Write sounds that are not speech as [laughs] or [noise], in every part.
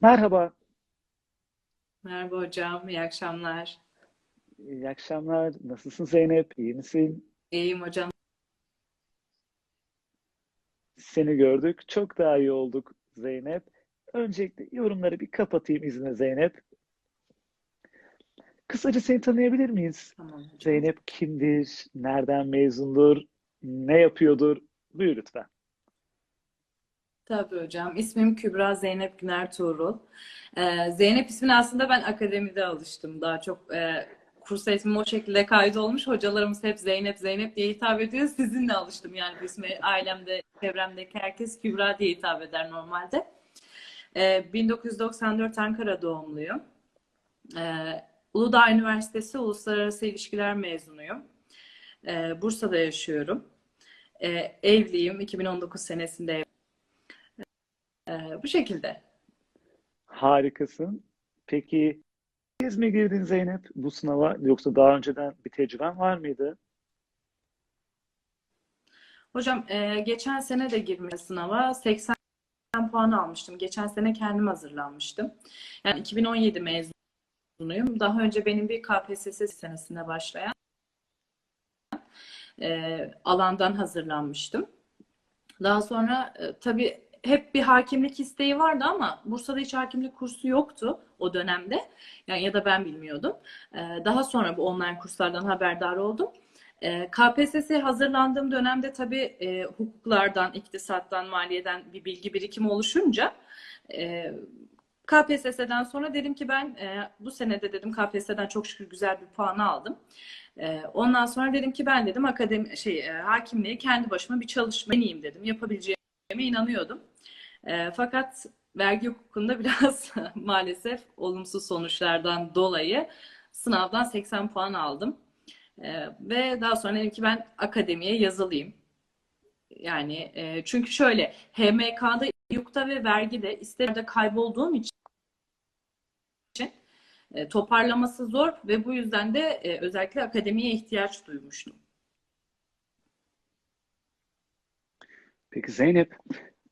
Merhaba, Merhaba hocam, iyi akşamlar. iyi akşamlar. Nasılsın Zeynep? İyi misin? İyiyim hocam. Seni gördük. Çok daha iyi olduk Zeynep. Öncelikle yorumları bir kapatayım izninle Zeynep. Kısaca seni tanıyabilir miyiz? Tamam hocam. Zeynep kimdir? Nereden mezundur? Ne yapıyordur? Buyur lütfen. Tabii hocam. İsmim Kübra Zeynep Güner Tuğrul. Ee, Zeynep ismini aslında ben akademide alıştım. Daha çok e, kurs eğitimim o şekilde kaydolmuş. Hocalarımız hep Zeynep Zeynep diye hitap ediyor. Sizinle alıştım yani bu ismi ailemde, çevremdeki herkes Kübra diye hitap eder normalde. Ee, 1994 Ankara doğumluyum. Ee, Uludağ Üniversitesi Uluslararası İlişkiler mezunuyum. Ee, Bursa'da yaşıyorum. Ee, evliyim. 2019 senesinde Ee, bu şekilde. Harikasın. Peki, kez mi girdin Zeynep bu sınava yoksa daha önceden bir tecrüben var mıydı? Hocam e, geçen sene de girmiş sınava 80 puan almıştım. Geçen sene kendim hazırlanmıştım. Yani 2017 mezunuyum. Daha önce benim bir KPSS senesinde başlayan e, alandan hazırlanmıştım. Daha sonra e, tabii hep bir hakimlik isteği vardı ama Bursa'da hiç hakimlik kursu yoktu o dönemde. Yani ya da ben bilmiyordum. E, daha sonra bu online kurslardan haberdar oldum. E, KPSS'ye hazırlandığım dönemde tabii e, hukuklardan, iktisattan, maliyeden bir bilgi birikimi oluşunca e, KPSS'den sonra dedim ki ben e, bu senede dedim KPSS'den çok şükür güzel bir puan aldım. Ondan sonra dedim ki ben dedim akademi şey e, hakimliğe kendi başıma bir çalışma deneyeyim dedim. Yapabileceğime inanıyordum. E, fakat vergi hukukunda biraz [laughs] maalesef olumsuz sonuçlardan dolayı sınavdan 80 puan aldım. E, ve daha sonra dedim ki ben akademiye yazılayım. Yani e, çünkü şöyle HMK'da, yukta ve vergide isteride kaybolduğum için e, toparlaması zor ve bu yüzden de e, özellikle akademiye ihtiyaç duymuştum. Peki Zeynep,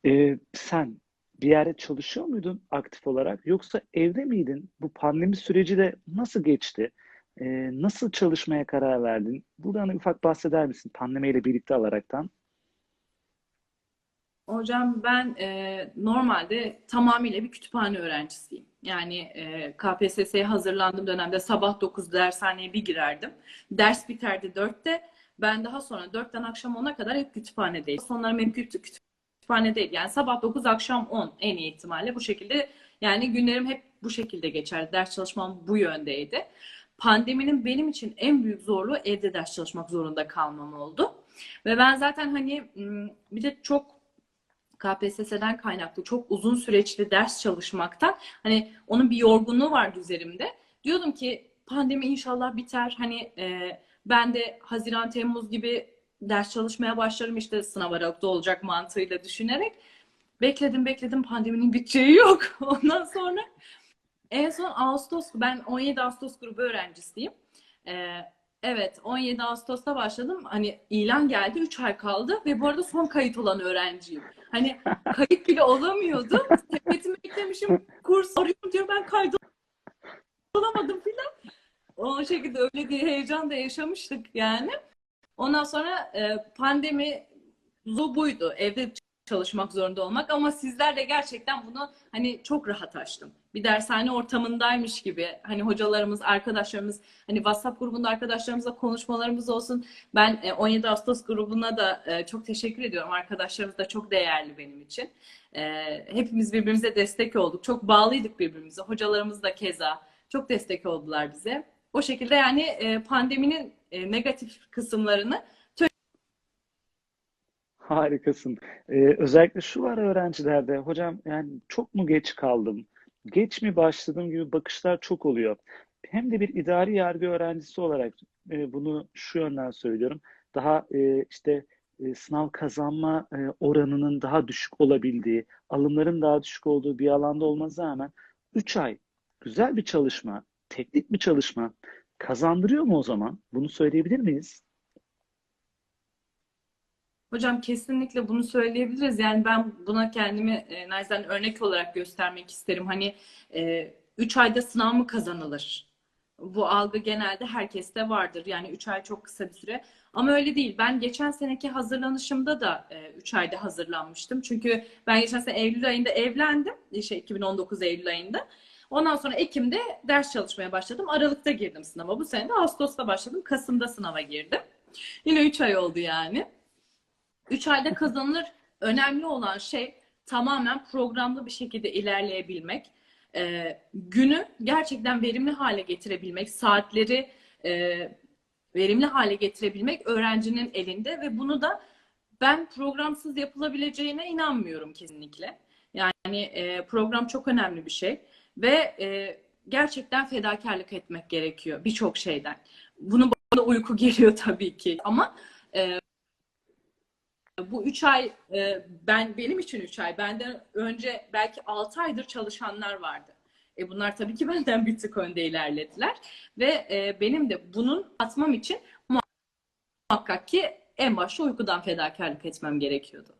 e, sen bir yerde çalışıyor muydun aktif olarak yoksa evde miydin? Bu pandemi süreci de nasıl geçti? E, nasıl çalışmaya karar verdin? Buradan ufak bahseder misin pandemiyle birlikte alaraktan? Hocam ben e, normalde tamamıyla bir kütüphane öğrencisiyim. Yani e, KPSS'ye hazırlandığım dönemde sabah 9 dershaneye bir girerdim. Ders biterdi 4'te. Ben daha sonra 4'ten akşam 10'a kadar hep kütüphanedeydim. Sonlarım hep kütü- kütüphanedeydi. Yani sabah 9 akşam 10 en iyi ihtimalle bu şekilde. Yani günlerim hep bu şekilde geçerdi. Ders çalışmam bu yöndeydi. Pandeminin benim için en büyük zorluğu evde ders çalışmak zorunda kalmam oldu. Ve ben zaten hani bir de çok KPSS'den kaynaklı çok uzun süreçli ders çalışmaktan hani onun bir yorgunluğu vardı üzerimde. Diyordum ki pandemi inşallah biter. Hani e, ben de Haziran Temmuz gibi ders çalışmaya başlarım işte sınav Aralık'ta olacak mantığıyla düşünerek. Bekledim bekledim pandeminin biteceği yok. [laughs] Ondan sonra en son Ağustos ben 17 Ağustos grubu öğrencisiyim. Ee, evet 17 Ağustos'ta başladım. Hani ilan geldi 3 ay kaldı ve bu arada son kayıt olan öğrenciyim. Hani kayıt bile olamıyordum. [laughs] Sepetimi eklemişim. Kurs arıyorum diyor ben kayıt olamadım filan. O şekilde öyle bir heyecan da yaşamıştık yani. Ondan sonra e, pandemi zo buydu. Evde çalışmak zorunda olmak ama sizler de gerçekten bunu hani çok rahat açtım. Bir dershane ortamındaymış gibi hani hocalarımız, arkadaşlarımız hani WhatsApp grubunda arkadaşlarımızla konuşmalarımız olsun. Ben e, 17 Ağustos grubuna da e, çok teşekkür ediyorum. Arkadaşlarımız da çok değerli benim için. E, hepimiz birbirimize destek olduk. Çok bağlıydık birbirimize. Hocalarımız da keza çok destek oldular bize. O şekilde yani e, pandeminin e, negatif kısımlarını Harikasın. Ee, özellikle şu var öğrencilerde, hocam yani çok mu geç kaldım, geç mi başladım gibi bakışlar çok oluyor. Hem de bir idari yargı öğrencisi olarak e, bunu şu yönden söylüyorum. Daha e, işte e, sınav kazanma e, oranının daha düşük olabildiği, alımların daha düşük olduğu bir alanda olmasına rağmen 3 ay güzel bir çalışma, teknik bir çalışma kazandırıyor mu o zaman? Bunu söyleyebilir miyiz? Hocam kesinlikle bunu söyleyebiliriz. Yani ben buna kendimi e, naçizane örnek olarak göstermek isterim. Hani 3 ayda sınav mı kazanılır? Bu algı genelde herkeste vardır. Yani 3 ay çok kısa bir süre. Ama öyle değil. Ben geçen seneki hazırlanışımda da 3 ayda hazırlanmıştım. Çünkü ben geçen sene Eylül ayında evlendim. Şey 2019 Eylül ayında. Ondan sonra Ekim'de ders çalışmaya başladım. Aralık'ta girdim sınava. Bu sene de Ağustos'ta başladım. Kasım'da sınava girdim. Yine 3 ay oldu yani. 3 ayda kazanılır. Önemli olan şey tamamen programlı bir şekilde ilerleyebilmek. Ee, günü gerçekten verimli hale getirebilmek, saatleri e, verimli hale getirebilmek öğrencinin elinde ve bunu da ben programsız yapılabileceğine inanmıyorum kesinlikle. Yani e, program çok önemli bir şey ve e, gerçekten fedakarlık etmek gerekiyor birçok şeyden. Bunu bana uyku [laughs] geliyor tabii ki ama e, bu üç ay e, ben benim için üç ay benden önce belki altı aydır çalışanlar vardı. E bunlar tabii ki [laughs] benden bir tık önde ilerlediler ve e, benim de bunun atmam için muhakkak ki en başta uykudan fedakarlık etmem gerekiyordu.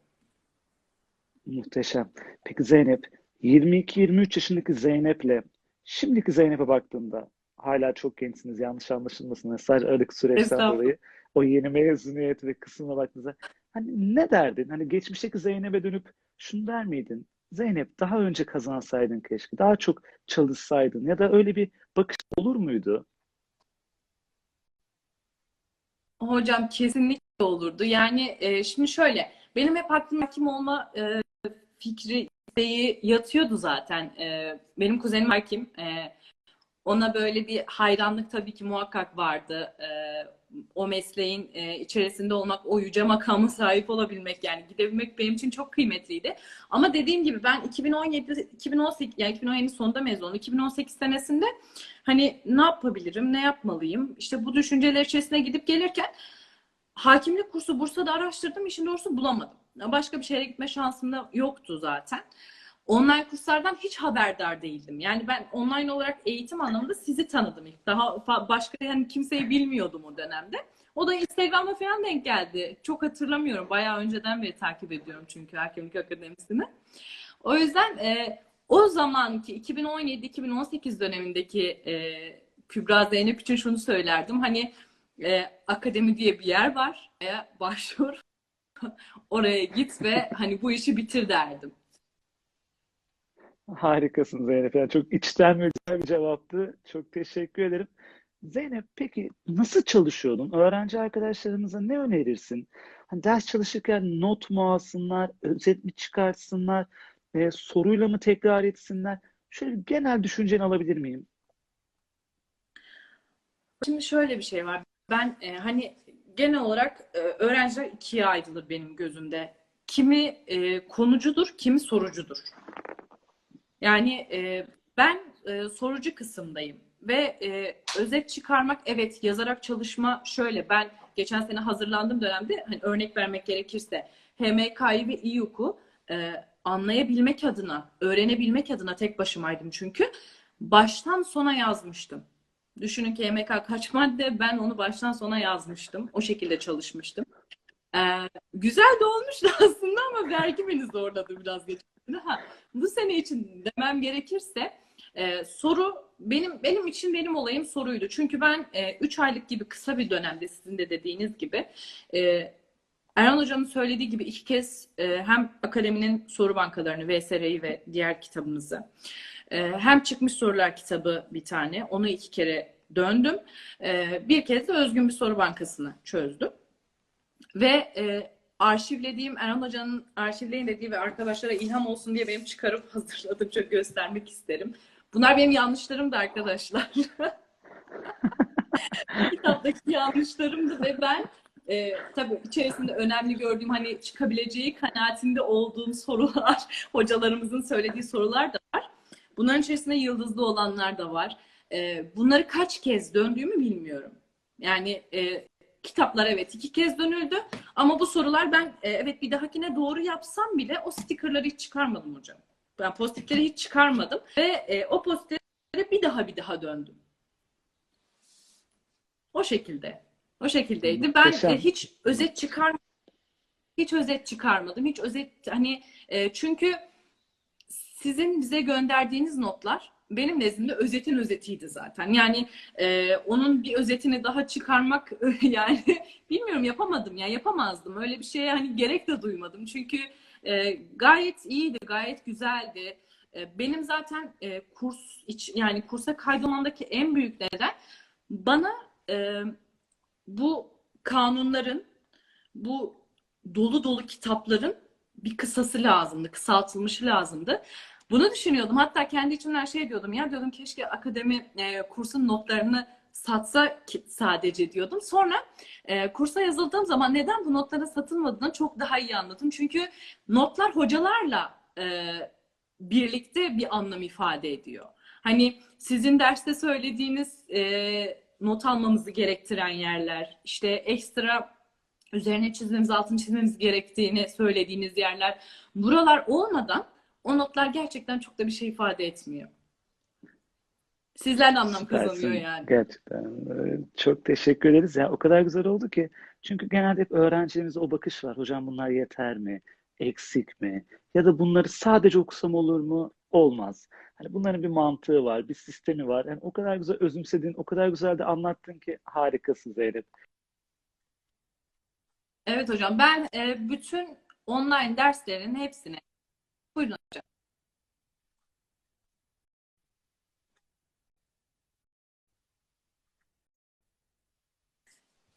Muhteşem. Peki Zeynep, 22-23 yaşındaki Zeynep'le şimdiki Zeynep'e baktığında hala çok gençsiniz yanlış anlaşılmasın. Sadece aralık süreçten dolayı o yeni mezuniyet ve kısmına baktığınızda hani ne derdin? Hani geçmişteki Zeynep'e dönüp şunu der miydin? Zeynep daha önce kazansaydın keşke. Daha çok çalışsaydın ya da öyle bir bakış olur muydu? Hocam kesinlikle olurdu. Yani e, şimdi şöyle benim hep aklımda hakim olma e, fikri isteği yatıyordu zaten. E, benim kuzenim hakim. E, ona böyle bir hayranlık tabii ki muhakkak vardı. E, o mesleğin e, içerisinde olmak, o yüce makama sahip olabilmek yani gidebilmek benim için çok kıymetliydi. Ama dediğim gibi ben 2017 2018 yani 2017 sonunda mezun oldum. 2018 senesinde hani ne yapabilirim, ne yapmalıyım? İşte bu düşünceler içerisine gidip gelirken hakimlik kursu Bursa'da araştırdım, işin doğrusu bulamadım. Başka bir şehre gitme şansım da yoktu zaten. Online kurslardan hiç haberdar değildim. Yani ben online olarak eğitim anlamında sizi tanıdım ilk. Daha başka yani kimseyi bilmiyordum o dönemde. O da Instagram'a falan denk geldi. Çok hatırlamıyorum. Bayağı önceden beri takip ediyorum çünkü Hakemlik Akademisi'ni. O yüzden e, o zamanki 2017-2018 dönemindeki e, Kübra Zeynep için şunu söylerdim. Hani e, akademi diye bir yer var. E, başvur. [laughs] Oraya git ve hani bu işi bitir derdim. Harikasın Zeynep. Yani çok içten ve güzel bir cevaptı. Çok teşekkür ederim. Zeynep peki nasıl çalışıyordun? Öğrenci arkadaşlarımıza ne önerirsin? Hani ders çalışırken not mu alsınlar, özet mi çıkartsınlar, e, soruyla mı tekrar etsinler? Şöyle genel düşünceni alabilir miyim? Şimdi şöyle bir şey var. Ben e, hani genel olarak e, öğrenciler ikiye ayrılır benim gözümde. Kimi e, konucudur, kimi sorucudur. Yani e, ben e, sorucu kısımdayım ve özet çıkarmak evet yazarak çalışma şöyle ben geçen sene hazırlandığım dönemde hani örnek vermek gerekirse HMK'yı ve İYUK'u e, anlayabilmek adına, öğrenebilmek adına tek başımaydım çünkü baştan sona yazmıştım. Düşünün ki HMK kaç madde ben onu baştan sona yazmıştım. O şekilde çalışmıştım. Ee, güzel de olmuştu [laughs] aslında ama vergi beni zorladı biraz geçen Ha, bu sene için demem gerekirse e, soru benim benim için benim olayım soruydu. Çünkü ben 3 e, aylık gibi kısa bir dönemde sizin de dediğiniz gibi e, Erhan Hocam'ın söylediği gibi iki kez e, hem akademinin soru bankalarını VSR'yi ve diğer kitabımızı e, hem çıkmış sorular kitabı bir tane onu iki kere döndüm. E, bir kez de özgün bir soru bankasını çözdüm. Ve e, arşivlediğim Erhan Hoca'nın arşivleyin dediği ve arkadaşlara ilham olsun diye benim çıkarıp [laughs] hazırladım. Çok göstermek isterim. Bunlar benim yanlışlarım da arkadaşlar. [laughs] Kitaptaki yanlışlarımdı ve ben e, tabii içerisinde önemli gördüğüm hani çıkabileceği kanaatinde olduğum sorular, [laughs] hocalarımızın söylediği sorular da var. Bunların içerisinde yıldızlı olanlar da var. E, bunları kaç kez döndüğümü bilmiyorum. Yani e, kitaplar evet iki kez dönüldü. Ama bu sorular ben e, evet bir dahakine doğru yapsam bile o stikerleri hiç çıkarmadım hocam. Ben postitleri hiç çıkarmadım ve e, o postitlere bir daha bir daha döndüm. O şekilde. O şekildeydi. Ben e, hiç özet çıkarmadım. hiç özet çıkarmadım. Hiç özet hani e, çünkü sizin bize gönderdiğiniz notlar benim nezdimde özetin özetiydi zaten. Yani e, onun bir özetini daha çıkarmak [laughs] yani bilmiyorum yapamadım ya yapamazdım. Öyle bir şeye hani gerek de duymadım. Çünkü e, gayet iyiydi, gayet güzeldi. E, benim zaten e, kurs iç yani kursa kaydolmamdaki en büyük neden bana e, bu kanunların bu dolu dolu kitapların bir kısası lazımdı, kısaltılmışı lazımdı. Bunu düşünüyordum. Hatta kendi içimden şey diyordum ya diyordum keşke akademi e, kursun notlarını satsa sadece diyordum. Sonra e, kursa yazıldığım zaman neden bu notların satılmadığını çok daha iyi anladım. Çünkü notlar hocalarla e, birlikte bir anlam ifade ediyor. Hani sizin derste söylediğiniz e, not almamızı gerektiren yerler, işte ekstra üzerine çizmemiz, altını çizmemiz gerektiğini söylediğiniz yerler. Buralar olmadan o notlar gerçekten çok da bir şey ifade etmiyor. Sizler de anlam Süpersin. kazanıyor yani. Gerçekten. Ee, Çok teşekkür ederiz. Ya o kadar güzel oldu ki. Çünkü genelde hep öğrencilerimizde o bakış var. Hocam bunlar yeter mi? Eksik mi? Ya da bunları sadece okusam olur mu? Olmaz. Hani bunların bir mantığı var, bir sistemi var. Yani o kadar güzel özümsedin, o kadar güzel de anlattın ki harikasın Zeynep. Evet hocam ben e, bütün online derslerin hepsini buyurun hocam.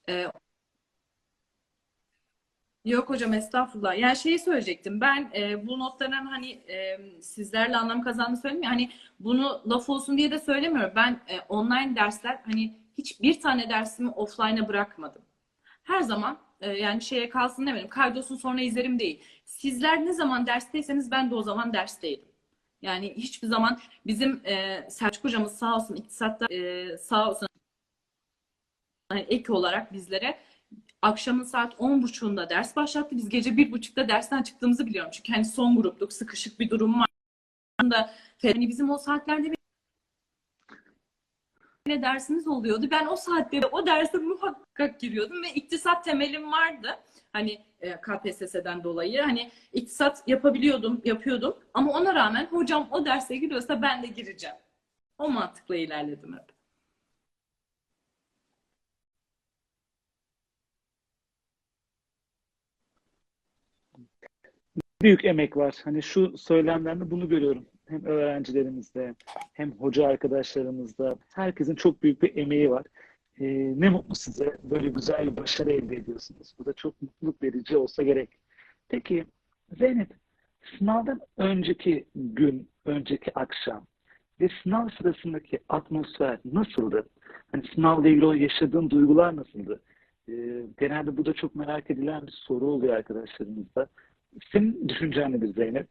E, Yok hocam estağfurullah. Yani şeyi söyleyecektim. Ben e, bu notların hani e, sizlerle anlam kazandığını söyleyeyim ya, hani bunu laf olsun diye de söylemiyorum. Ben e, online dersler hani hiçbir tane dersimi offline'a bırakmadım. Her zaman e, yani şeye kalsın demedim. Kaydolsun sonra izlerim değil. Sizler ne zaman dersteyseniz ben de o zaman dersteydim. Yani hiçbir zaman bizim e, Selçuk hocamız sağ olsun iktisatta e, sağ olsun ek olarak bizlere akşamın saat 10.30'unda ders başlattı. Biz gece 1.30'da dersten çıktığımızı biliyorum. Çünkü hani son gruptuk, sıkışık bir durum var. Da, hani bizim o saatlerde bir dersimiz oluyordu. Ben o saatte o derse muhakkak giriyordum ve iktisat temelim vardı. Hani e, KPSS'den dolayı hani iktisat yapabiliyordum, yapıyordum. Ama ona rağmen hocam o derse giriyorsa ben de gireceğim. O mantıkla ilerledim hep. Büyük emek var. Hani şu söylemlerde bunu görüyorum. Hem öğrencilerimizde hem hoca arkadaşlarımızda. Herkesin çok büyük bir emeği var. Ee, ne mutlu size böyle güzel bir başarı elde ediyorsunuz. Bu da çok mutluluk verici olsa gerek. Peki Zeynep, sınavdan önceki gün, önceki akşam ve sınav sırasındaki atmosfer nasıldı? Hani sınavla ilgili o yaşadığın duygular nasıldı? Ee, genelde bu da çok merak edilen bir soru oluyor arkadaşlarımızda. Senin düşüncen nedir Zeynep?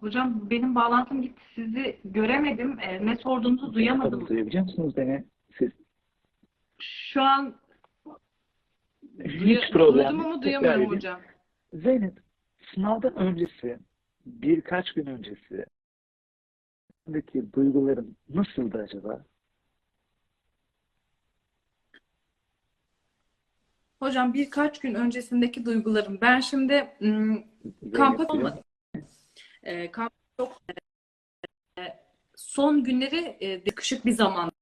Hocam benim bağlantım gitti. Sizi göremedim. E, ne sorduğunuzu duyamadım. Tabii duyabiliyor musunuz beni? Siz Şu an hiç problem duydum ama duyamıyorum edeyim. hocam. Zeynep, sınavdan öncesi, birkaç gün öncesi duyguların nasıldı acaba? Hocam birkaç gün öncesindeki duygularım. Ben şimdi ım, kampa. E, kamp yok. E, son günleri e, sıkışık bir zamandı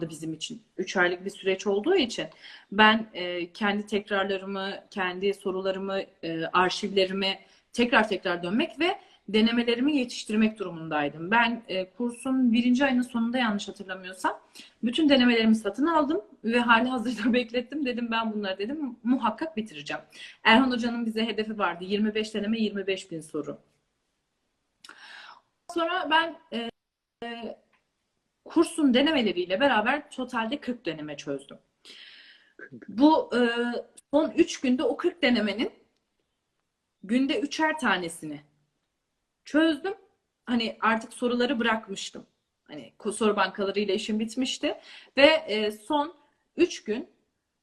bizim için. Üç aylık bir süreç olduğu için ben e, kendi tekrarlarımı, kendi sorularımı, e, arşivlerimi tekrar tekrar dönmek ve denemelerimi yetiştirmek durumundaydım. Ben e, kursun birinci ayının sonunda yanlış hatırlamıyorsam bütün denemelerimi satın aldım ve hali hazırda [laughs] beklettim. Dedim ben bunları dedim muhakkak bitireceğim. Erhan Hoca'nın bize hedefi vardı. 25 deneme 25 bin soru. Sonra ben e, e, kursun denemeleriyle beraber totalde 40 deneme çözdüm. Bu e, son 3 günde o 40 denemenin günde üçer tanesini çözdüm. Hani artık soruları bırakmıştım. Hani soru bankalarıyla işim bitmişti. Ve e, son 3 gün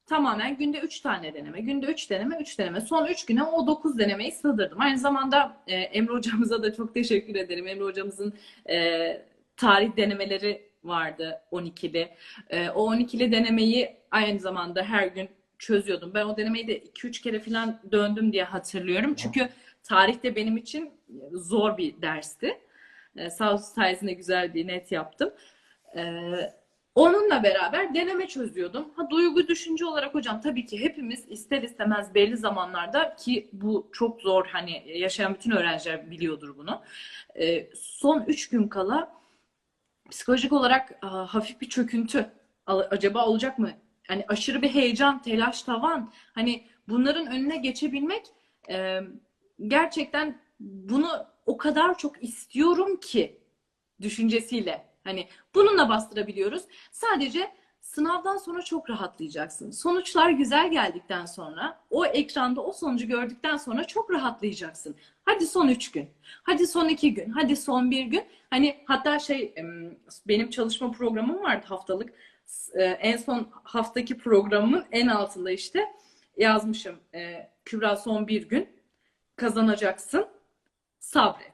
tamamen günde 3 tane deneme, günde 3 deneme, 3 deneme. Son 3 güne o 9 denemeyi sığdırdım. Aynı zamanda e, Emre hocamıza da çok teşekkür ederim. Emre hocamızın e, tarih denemeleri vardı 12'li. E, o 12'li denemeyi aynı zamanda her gün çözüyordum. Ben o denemeyi de 2-3 kere falan döndüm diye hatırlıyorum. Çünkü tarih de benim için zor bir dersti. E, olsun sayesinde güzel bir net yaptım. E, onunla beraber deneme çözüyordum. Ha, duygu düşünce olarak hocam tabii ki hepimiz ister istemez belli zamanlarda ki bu çok zor hani yaşayan bütün öğrenciler biliyordur bunu. E, son 3 gün kala psikolojik olarak a, hafif bir çöküntü acaba olacak mı? Hani aşırı bir heyecan, telaş, tavan. Hani bunların önüne geçebilmek e, gerçekten bunu o kadar çok istiyorum ki düşüncesiyle. Hani bununla bastırabiliyoruz. Sadece sınavdan sonra çok rahatlayacaksın. Sonuçlar güzel geldikten sonra o ekranda o sonucu gördükten sonra çok rahatlayacaksın. Hadi son üç gün. Hadi son iki gün. Hadi son bir gün. Hani hatta şey benim çalışma programım vardı haftalık. E, En son haftaki programımın en altında işte yazmışım. e, Kübra son bir gün kazanacaksın. Sabret.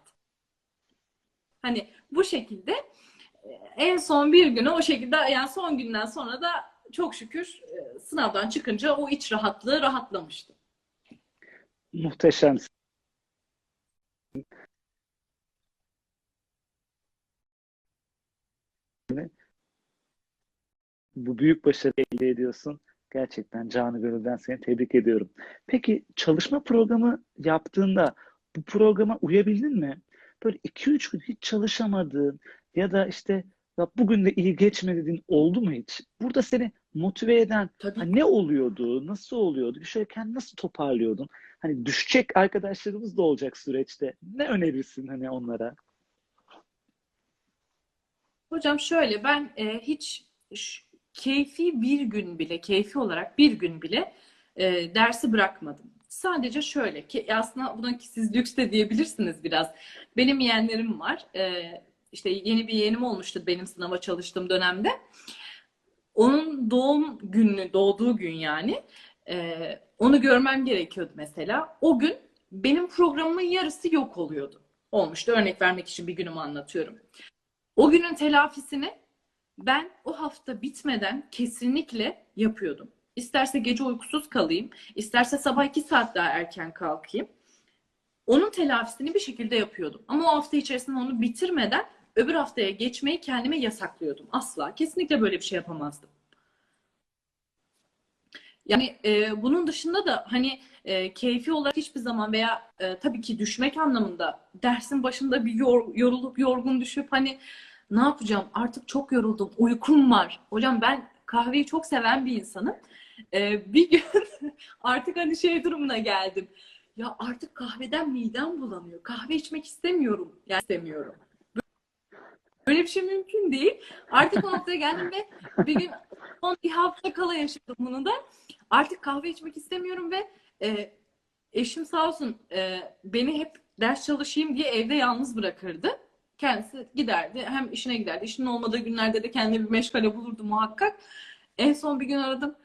Hani bu şekilde e, en son bir günü o şekilde yani son günden sonra da çok şükür e, sınavdan çıkınca o iç rahatlığı rahatlamıştım. Muhteşem. Bu büyük başarıyı elde ediyorsun. Gerçekten canı gönülden seni tebrik ediyorum. Peki çalışma programı yaptığında bu programa uyabildin mi? Böyle 2-3 gün hiç çalışamadığın ya da işte ya bugün de iyi geçmedi dediğin oldu mu hiç? Burada seni motive eden Tabii ha, ne oluyordu? Nasıl oluyordu? Şöyle kendini nasıl toparlıyordun? Hani düşecek arkadaşlarımız da olacak süreçte. Ne önerirsin hani onlara? Hocam şöyle ben e, hiç keyfi bir gün bile keyfi olarak bir gün bile e, dersi bırakmadım. Sadece şöyle ki aslında buna ki siz lüks de diyebilirsiniz biraz. Benim yeğenlerim var. E, işte yeni bir yeğenim olmuştu benim sınava çalıştığım dönemde. Onun doğum günü, doğduğu gün yani e, onu görmem gerekiyordu mesela. O gün benim programımın yarısı yok oluyordu. Olmuştu. Örnek vermek için bir günümü anlatıyorum. O günün telafisini ben o hafta bitmeden kesinlikle yapıyordum. İsterse gece uykusuz kalayım, isterse sabah iki saat daha erken kalkayım. Onun telafisini bir şekilde yapıyordum. Ama o hafta içerisinde onu bitirmeden öbür haftaya geçmeyi kendime yasaklıyordum. Asla. Kesinlikle böyle bir şey yapamazdım. Yani e, bunun dışında da hani e, keyfi olarak hiçbir zaman veya e, tabii ki düşmek anlamında dersin başında bir yor- yorulup yorgun düşüp hani ne yapacağım artık çok yoruldum uykum var. Hocam ben kahveyi çok seven bir insanım. E, bir gün [laughs] artık hani şey durumuna geldim. Ya artık kahveden midem bulanıyor. Kahve içmek istemiyorum. Yani istemiyorum. Böyle bir şey mümkün değil. Artık o noktaya geldim ve bir gün son bir hafta kala yaşadım bunu da. Artık kahve içmek istemiyorum ve e, eşim sağ olsun e, beni hep ders çalışayım diye evde yalnız bırakırdı. Kendisi giderdi. Hem işine giderdi. İşinin olmadığı günlerde de kendine bir meşgale bulurdu muhakkak. En son bir gün aradım.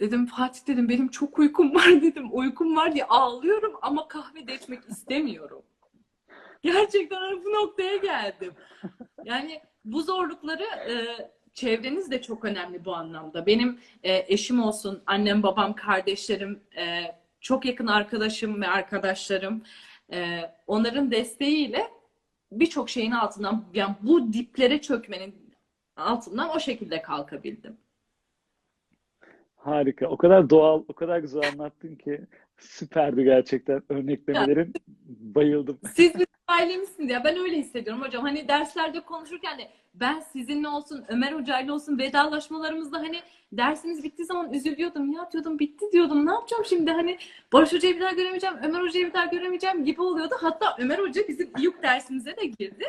Dedim Fatih dedim benim çok uykum var [laughs] dedim. Uykum var diye ağlıyorum ama kahve de içmek istemiyorum. Gerçekten bu noktaya geldim. Yani bu zorlukları e, çevreniz de çok önemli bu anlamda. Benim e, eşim olsun, annem, babam, kardeşlerim, e, çok yakın arkadaşım ve arkadaşlarım, e, onların desteğiyle birçok şeyin altından, yani bu diplere çökmenin altından o şekilde kalkabildim. Harika. O kadar doğal, o kadar güzel anlattın ki süperdi gerçekten. Örneklemelerin bayıldım. Siz bizim ailemizsiniz ya. Ben öyle hissediyorum hocam. Hani derslerde konuşurken de ben sizinle olsun, Ömer Hoca'yla olsun vedalaşmalarımızda hani dersiniz bittiği zaman üzülüyordum. Ya diyordum bitti diyordum. Ne yapacağım şimdi? Hani Barış Hoca'yı bir daha göremeyeceğim, Ömer Hoca'yı bir daha göremeyeceğim gibi oluyordu. Hatta Ömer Hoca bizim İYUK dersimize de girdi.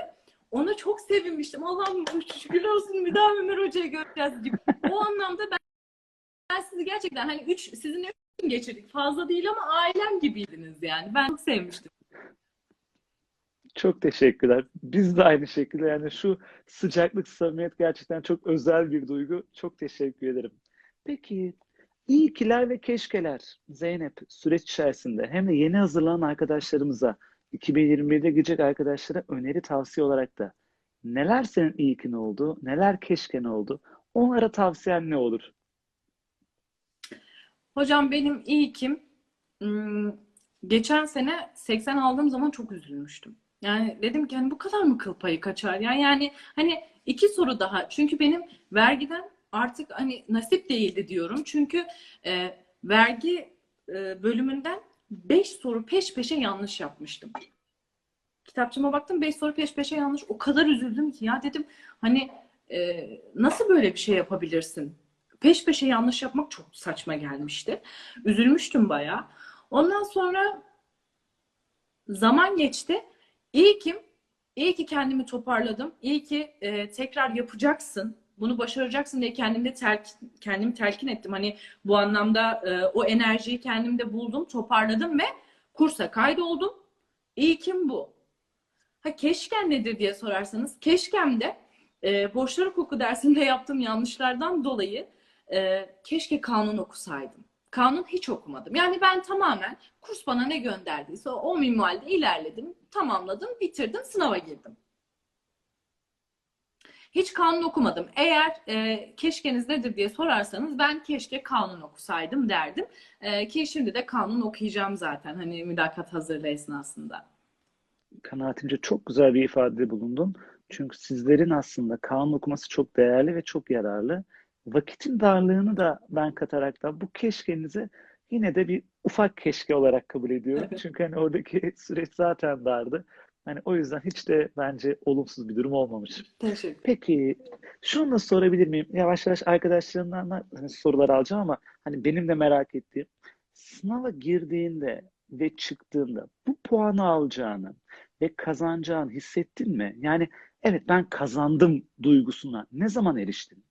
Ona çok sevinmiştim. Allah'ım şükür olsun bir daha Ömer Hoca'yı göreceğiz gibi. O anlamda ben, ben sizi gerçekten hani üç, sizinle üç gün geçirdik. Fazla değil ama ailem gibiydiniz yani. Ben çok sevmiştim. Çok teşekkürler. Biz de aynı şekilde yani şu sıcaklık, samimiyet gerçekten çok özel bir duygu. Çok teşekkür ederim. Peki, iyi kiler ve keşkeler Zeynep süreç içerisinde hem de yeni hazırlanan arkadaşlarımıza 2021'de girecek arkadaşlara öneri tavsiye olarak da neler senin iyi ki ne oldu, neler keşke ne oldu? Onlara tavsiyen ne olur? Hocam benim ilkim hmm, geçen sene 80 aldığım zaman çok üzülmüştüm. Yani dedim ki hani bu kadar mı kıl payı kaçar? Yani yani hani iki soru daha. Çünkü benim vergiden artık hani nasip değildi diyorum. Çünkü e, vergi e, bölümünden 5 soru peş peşe yanlış yapmıştım. Kitapçıma baktım 5 soru peş peşe yanlış. O kadar üzüldüm ki ya dedim hani e, nasıl böyle bir şey yapabilirsin? Peş peşe yanlış yapmak çok saçma gelmişti. Üzülmüştüm bayağı. Ondan sonra zaman geçti. İyi ki, iyi ki kendimi toparladım. İyi ki e, tekrar yapacaksın. Bunu başaracaksın diye kendimde telkin, kendimi telkin ettim. Hani bu anlamda e, o enerjiyi kendimde buldum, toparladım ve kursa kaydoldum. İlkim bu. Ha keşken nedir diye sorarsanız, keşkem de e, borçlar hukuku dersinde [laughs] yaptığım yanlışlardan dolayı e, keşke kanun okusaydım. Kanun hiç okumadım. Yani ben tamamen kurs bana ne gönderdiyse o minvalde ilerledim, tamamladım, bitirdim, sınava girdim. Hiç kanun okumadım. Eğer e, keşkeniz nedir diye sorarsanız ben keşke kanun okusaydım derdim. E, ki şimdi de kanun okuyacağım zaten hani mülakat hazırlığı esnasında. Kanaatimce çok güzel bir ifade bulundun. Çünkü sizlerin aslında kanun okuması çok değerli ve çok yararlı. Vakitin darlığını da ben katarak da bu keşkenizi yine de bir ufak keşke olarak kabul ediyorum. Çünkü hani oradaki [laughs] süreç zaten dardı. Hani o yüzden hiç de bence olumsuz bir durum olmamış. Teşekkür Peki şunu da sorabilir miyim? Yavaş yavaş arkadaşlarımdan da hani sorular alacağım ama hani benim de merak ettiğim sınava girdiğinde ve çıktığında bu puanı alacağını ve kazanacağını hissettin mi? Yani evet ben kazandım duygusuna ne zaman eriştin?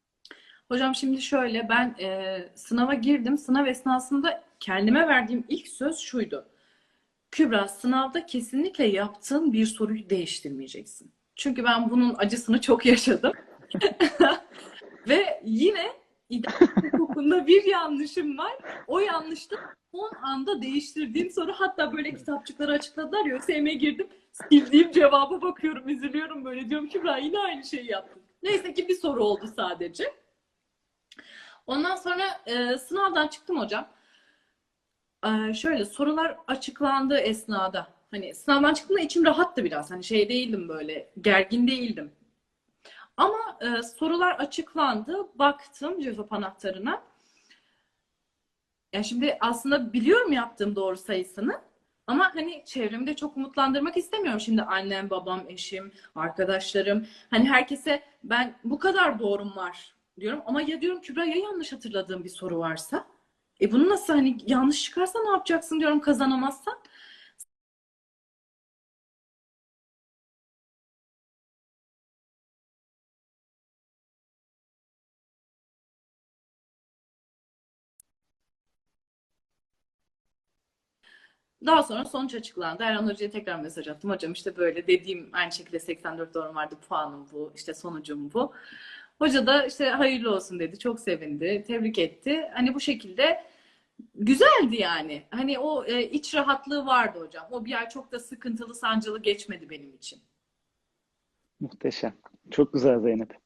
Hocam şimdi şöyle ben e, sınava girdim. Sınav esnasında kendime verdiğim ilk söz şuydu. Kübra sınavda kesinlikle yaptığın bir soruyu değiştirmeyeceksin. Çünkü ben bunun acısını çok yaşadım. [laughs] Ve yine idare hukukunda bir yanlışım var. O yanlışta son anda değiştirdiğim soru hatta böyle kitapçıkları açıkladılar ya ÖSYM'ye girdim. Sildiğim cevaba bakıyorum, üzülüyorum böyle diyorum Kübra yine aynı şeyi yaptın. Neyse ki bir soru oldu sadece. Ondan sonra e, sınavdan çıktım hocam. E, şöyle sorular açıklandığı esnada hani sınavdan çıktığımda içim rahattı biraz. Hani şey değildim böyle gergin değildim. Ama e, sorular açıklandı. Baktım cevap anahtarına. Yani şimdi aslında biliyorum yaptığım doğru sayısını. Ama hani çevremi de çok umutlandırmak istemiyorum. Şimdi annem, babam, eşim, arkadaşlarım. Hani herkese ben bu kadar doğrum var diyorum. Ama ya diyorum Kübra ya yanlış hatırladığım bir soru varsa? E bunu nasıl hani yanlış çıkarsa ne yapacaksın diyorum kazanamazsan. Daha sonra sonuç açıklandı. Erhan Hoca'ya tekrar mesaj attım. Hocam işte böyle dediğim aynı şekilde 84 doğru vardı. Puanım bu. işte sonucum bu. Hoca da işte hayırlı olsun dedi. Çok sevindi. Tebrik etti. Hani bu şekilde güzeldi yani. Hani o e, iç rahatlığı vardı hocam. O bir ay çok da sıkıntılı, sancılı geçmedi benim için. Muhteşem. Çok güzel Zeynep.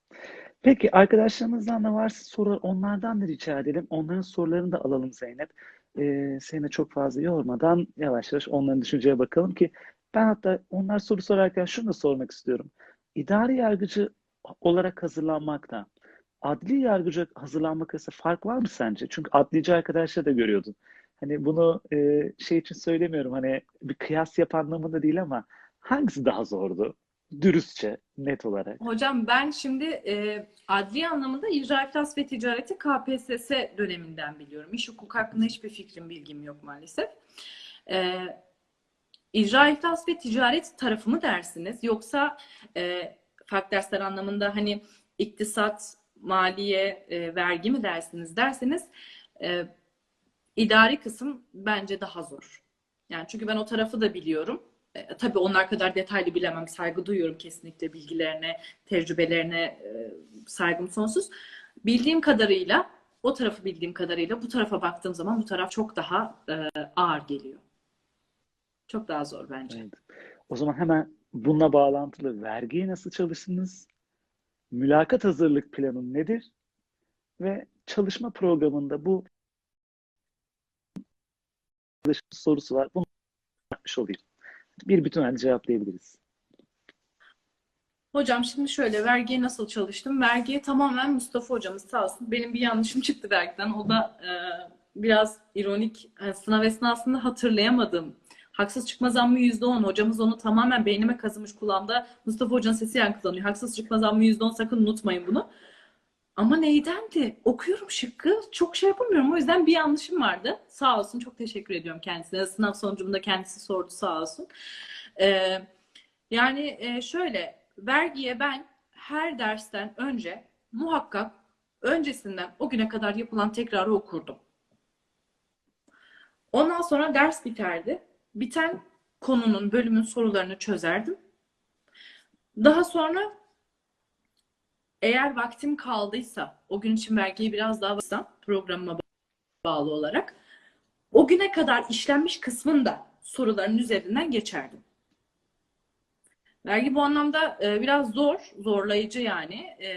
Peki arkadaşlarımızdan da varsa sorular onlardan da rica edelim. Onların sorularını da alalım Zeynep. Ee, seni de çok fazla yormadan yavaş yavaş onların düşünceye bakalım ki ben hatta onlar soru sorarken şunu da sormak istiyorum. İdari yargıcı olarak hazırlanmakta adli yargıcı hazırlanmak arasında fark var mı sence? Çünkü adlici arkadaşlar da görüyordun. Hani bunu e, şey için söylemiyorum hani bir kıyas yap anlamında değil ama hangisi daha zordu? Dürüstçe, net olarak. Hocam ben şimdi e, adli anlamında icra iflas ve ticareti KPSS döneminden biliyorum. İş hukuk hakkında hiçbir fikrim, bilgim yok maalesef. E, icra iflas ve ticaret tarafı mı dersiniz? Yoksa e, farklı dersler anlamında hani iktisat, maliye, e, vergi mi dersiniz derseniz e, idari kısım bence daha zor. Yani çünkü ben o tarafı da biliyorum. E, tabii onlar kadar detaylı bilemem. Saygı duyuyorum kesinlikle bilgilerine, tecrübelerine e, saygım sonsuz. Bildiğim kadarıyla, o tarafı bildiğim kadarıyla bu tarafa baktığım zaman bu taraf çok daha e, ağır geliyor. Çok daha zor bence. Evet. O zaman hemen bununla bağlantılı vergiyi nasıl çalıştınız? Mülakat hazırlık planın nedir? Ve çalışma programında bu sorusu var. Bunu yapmış olayım. Bir bütün halde cevaplayabiliriz. Hocam şimdi şöyle vergiye nasıl çalıştım? Vergiye tamamen Mustafa hocamız sağ olsun. Benim bir yanlışım çıktı vergiden. O da e, biraz ironik. E, sınav esnasında hatırlayamadım. Haksız çıkma zammı %10. Hocamız onu tamamen beynime kazımış kulağımda. Mustafa hocanın sesi yankılanıyor. Haksız çıkma zammı %10 sakın unutmayın bunu. Ama neydendi? Okuyorum şıkkı. Çok şey yapamıyorum. O yüzden bir yanlışım vardı. Sağ olsun. Çok teşekkür ediyorum kendisine. Sınav sonucunda kendisi sordu sağ olsun. Ee, yani e, şöyle vergiye ben her dersten önce muhakkak öncesinden o güne kadar yapılan tekrarı okurdum. Ondan sonra ders biterdi. Biten konunun, bölümün sorularını çözerdim. Daha sonra eğer vaktim kaldıysa, o gün için vergiyi biraz daha bassam programıma bağlı olarak o güne kadar işlenmiş kısmın da soruların üzerinden geçerdim. Vergi bu anlamda e, biraz zor, zorlayıcı yani. E,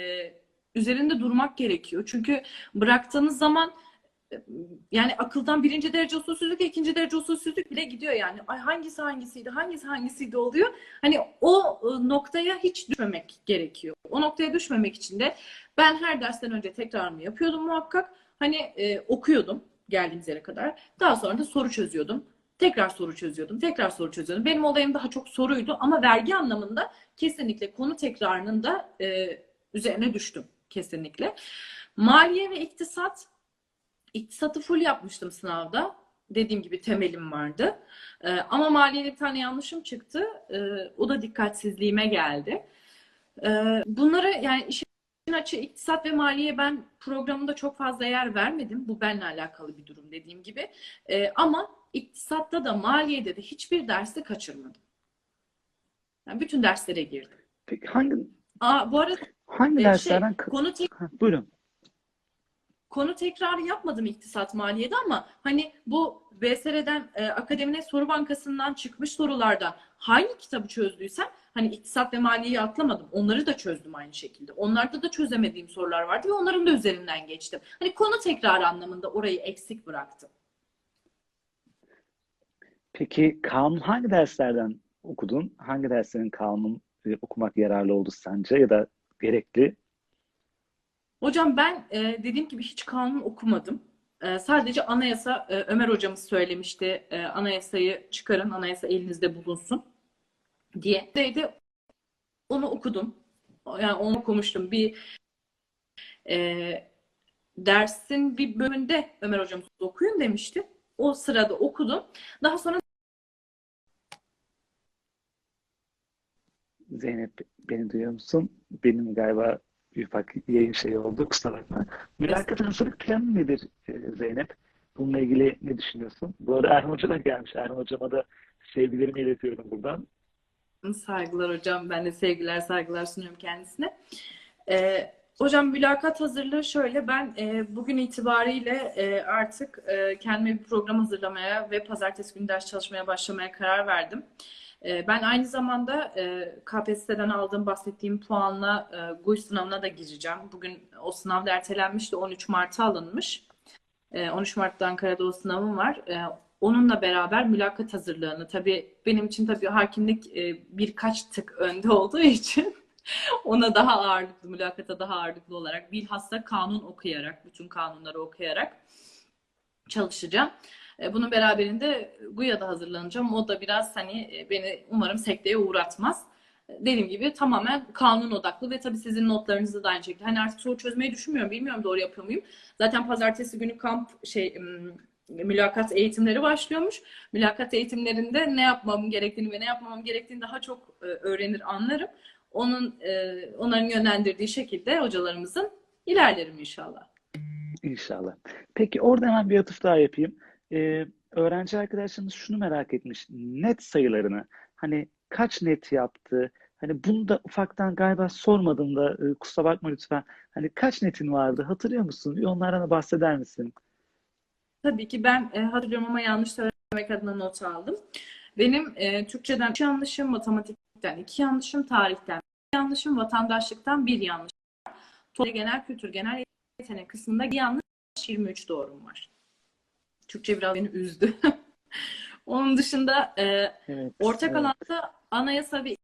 üzerinde durmak gerekiyor. Çünkü bıraktığınız zaman yani akıldan birinci derece usulsüzlük, ikinci derece usulsüzlük bile gidiyor yani. Ay hangisi hangisiydi, hangisi hangisiydi oluyor. Hani o e, noktaya hiç düşmemek gerekiyor. O noktaya düşmemek için de ben her dersten önce tekrarımı yapıyordum muhakkak. Hani e, okuyordum geldiğimiz yere kadar. Daha sonra da soru çözüyordum. Tekrar soru çözüyordum. Tekrar soru çözüyordum. Benim olayım daha çok soruydu ama vergi anlamında kesinlikle konu tekrarının da e, üzerine düştüm. Kesinlikle. Maliye ve iktisat İktisatı full yapmıştım sınavda. Dediğim gibi temelim vardı. Ee, ama maliyede bir tane yanlışım çıktı. Ee, o da dikkatsizliğime geldi. Ee, bunları yani işin açığı iktisat ve maliye ben programımda çok fazla yer vermedim. Bu benimle alakalı bir durum dediğim gibi. Ee, ama iktisatta da maliyede de hiçbir dersi kaçırmadım. Yani bütün derslere girdim. Peki hangi Aa, bu arada hangi e, şey, derslerden ka- konu tek Ha, buyurun. Konu tekrarı yapmadım iktisat maliyede ama hani bu BSR'den e, Akademine Soru Bankası'ndan çıkmış sorularda hangi kitabı çözdüysem hani iktisat ve maliyeyi atlamadım. Onları da çözdüm aynı şekilde. Onlarda da çözemediğim sorular vardı ve onların da üzerinden geçtim. Hani konu tekrarı anlamında orayı eksik bıraktım. Peki kanun hangi derslerden okudun? Hangi derslerin kanun e, okumak yararlı oldu sence ya da gerekli? Hocam ben e, dediğim gibi hiç kanun okumadım. E, sadece anayasa e, Ömer hocamız söylemişti. E, anayasayı çıkarın, anayasa elinizde bulunsun diye. De onu okudum. Yani onu okumuştum. Bir e, dersin bir bölümünde Ömer hocamız okuyun demişti. O sırada okudum. Daha sonra Zeynep beni duyuyor musun? Benim galiba bir ufak yayın şeyi oldu. Kusura bakma. Mülakat hazırlık planı nedir Zeynep? Bununla ilgili ne düşünüyorsun? Bu arada Erhan Hoca da gelmiş. Erhan Hocama da sevgilerimi iletiyorum buradan. Saygılar hocam. Ben de sevgiler, saygılar sunuyorum kendisine. Ee, hocam mülakat hazırlığı şöyle. Ben e, bugün itibariyle e, artık e, kendime bir program hazırlamaya ve pazartesi günü ders çalışmaya başlamaya karar verdim. E, ben aynı zamanda e, KPSS'den aldığım bahsettiğim puanla e, GUE sınavına da gireceğim. Bugün o sınav da ertelenmişti. 13 Mart'a alınmış. E, 13 Mart'ta Ankara'da o sınavım var. E, onunla beraber mülakat hazırlığını tabii benim için tabii hakimlik e, birkaç tık önde olduğu için [laughs] ona daha ağırlıklı, mülakata daha ağırlıklı olarak bilhassa kanun okuyarak, bütün kanunları okuyarak çalışacağım. E, bunun beraberinde GUYA'da hazırlanacağım. O da biraz hani e, beni umarım sekteye uğratmaz. E, Dediğim gibi tamamen kanun odaklı ve tabii sizin notlarınızı da aynı şekilde. Hani artık soru çözmeyi düşünmüyorum. Bilmiyorum doğru yapıyor muyum. Zaten pazartesi günü kamp şey mülakat eğitimleri başlıyormuş. Mülakat eğitimlerinde ne yapmam gerektiğini ve ne yapmamam gerektiğini daha çok öğrenir, anlarım. Onun onların yönlendirdiği şekilde hocalarımızın ilerlerim inşallah. İnşallah. Peki orada hemen bir atıf daha yapayım. Ee, öğrenci arkadaşlarımız şunu merak etmiş. Net sayılarını. Hani kaç net yaptı? Hani bunu da ufaktan galiba sormadım da e, kusura bakma lütfen. Hani kaç netin vardı? Hatırlıyor musun? Bir onlardan da bahseder misin? Tabii ki ben e, hatırlıyorum ama yanlış söylemek adına not aldım. Benim e, Türkçeden üç yanlışım, matematikten iki yanlışım, tarihten bir yanlışım, vatandaşlıktan bir yanlışım var. Toplam genel kültür, genel yetenek kısmında bir yanlış 23 doğrum var. Türkçe biraz beni üzdü. [laughs] Onun dışında e, Evet, ortak evet. alanda anayasa ve